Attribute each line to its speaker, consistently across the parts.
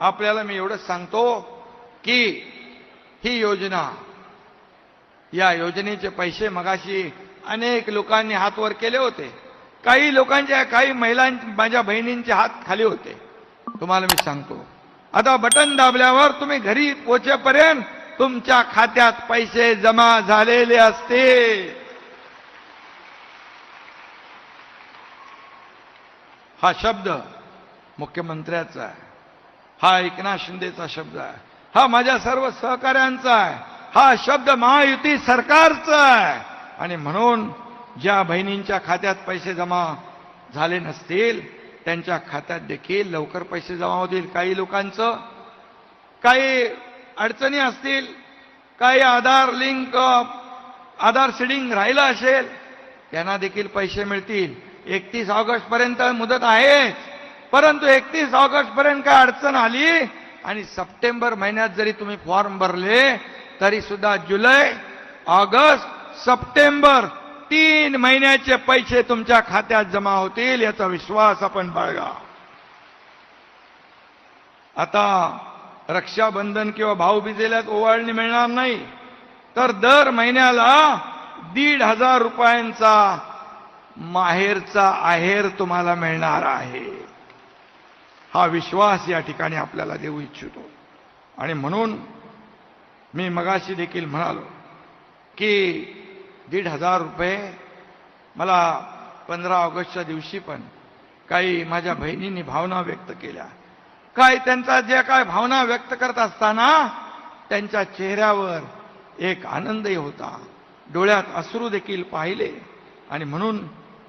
Speaker 1: आपल्याला मी एवढंच सांगतो की ही योजना या योजनेचे पैसे मगाशी अनेक लोकांनी हातवर केले होते. काही लोकांच्या काही महिलां माझ्या बहिणींचे हात खाली होते. तुम्हाला मी सांगतो. आता बटन दाबल्यावर तुम्ही घरी पोचेपर्यंत तुमच्या खात्यात पैसे जमा झालेले असते. हा शब्द मुख्यमंत्र्याचा आहे. हा एकनाथ शिंदेचा शब्द आहे. हा माझ्या सर्व सहकाऱ्यांचा आहे. हा शब्द महायुती सरकारचा आहे. आणि म्हणून ज्या बहिणींच्या खात्यात पैसे जमा झाले नसतील त्यांच्या खात्यात देखील लवकर पैसे जमा होतील. काही लोकांचं काही अडचणी असतील काही आधार लिंक आधार सीडिंग राहिलं असेल त्यांना देखील पैसे मिळतील. एकतीस ऑगस्ट पर्यंत मुदत आहे. परंतु एकतीस ऑगस्ट पर्यंत काय अडचण आली आणि सप्टेंबर महिन्यात जरी तुम्ही फॉर्म भरले तरी सुद्धा जुलै ऑगस्ट सप्टेंबर तीन महिन्याचे पैसे तुमच्या खात्यात जमा होतील याचा विश्वास आपण बाळगा. आता रक्षाबंधन किंवा भाऊबीजेला ओवाळणी मिळणार नाही तर दर महिन्याला दीड हजार रुपयांचा माहेरचा आहेर तुम्हाला मिळणार आहे. हा विश्वास या ठिकाणी आपल्याला देऊ इच्छितो. आणि म्हणून मी मगाशी देखील म्हणालो की दीड हजार रुपये मला पंधरा ऑगस्टच्या दिवशी पण काही माझ्या बहिणींनी भावना व्यक्त केल्या. काय त्यांचा ज्या काय भावना व्यक्त करत असताना त्यांच्या चेहऱ्यावर एक आनंदही होता. डोळ्यात अश्रू देखील पाहिले. आणि म्हणून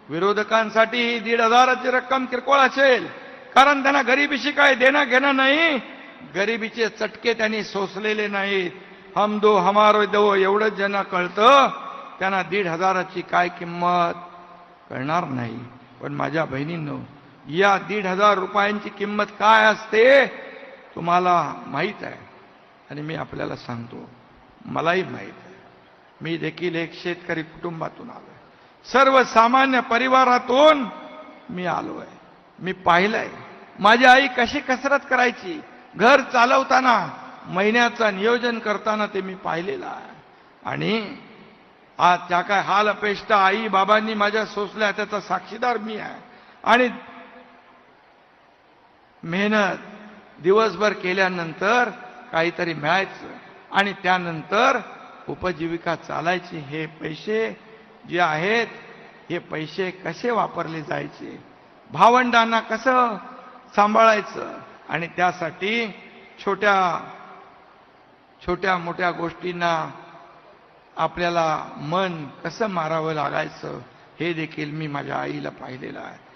Speaker 1: विरोधकांसाठी ही दीड हजाराची रक्कम किरकोळ असेल. कारण त्यांना गरिबीशी काय देणं घेणं नाही. गरिबीचे चटके त्यांनी सोसलेले नाहीत. हम दो हमारो दो एवढंच ज्यांना कळतं त्यांना दीड हजाराची काय किंमत कळणार नाही. पण माझ्या बहिणींनो या दीड हजार रुपयांची किंमत काय असते तुम्हाला माहीत आहे. आणि मी आपल्याला सांगतो मलाही माहीत आहे. मी देखील एक शेतकरी कुटुंबातून आलोय. सर्वसामान्य परिवारातून मी आलो आहे मी पाहिलंय. माझी आई कशी कसरत करायची? घर चालवताना महिन्याचं नियोजन करताना ते मी पाहिलेलं आहे. आणि आज त्या काय हाल अपेष्टा आई बाबांनी माझ्या सोसल्या त्याचा साक्षीदार मी आहे. आणि मेहनत दिवसभर केल्यानंतर काहीतरी मिळायचं. आणि त्यानंतर उपजीविका चालायची हे पैसे जे आहेत हे पैसे कसे वापरले जायचे? भावंडांना कसं सांभाळायचं? आणि त्यासाठी छोट्या छोट्या मोठ्या गोष्टींना आपल्याला मन कसं मारावं लागायचं हे देखील मी माझ्या आईला पाहिलेलं आहे.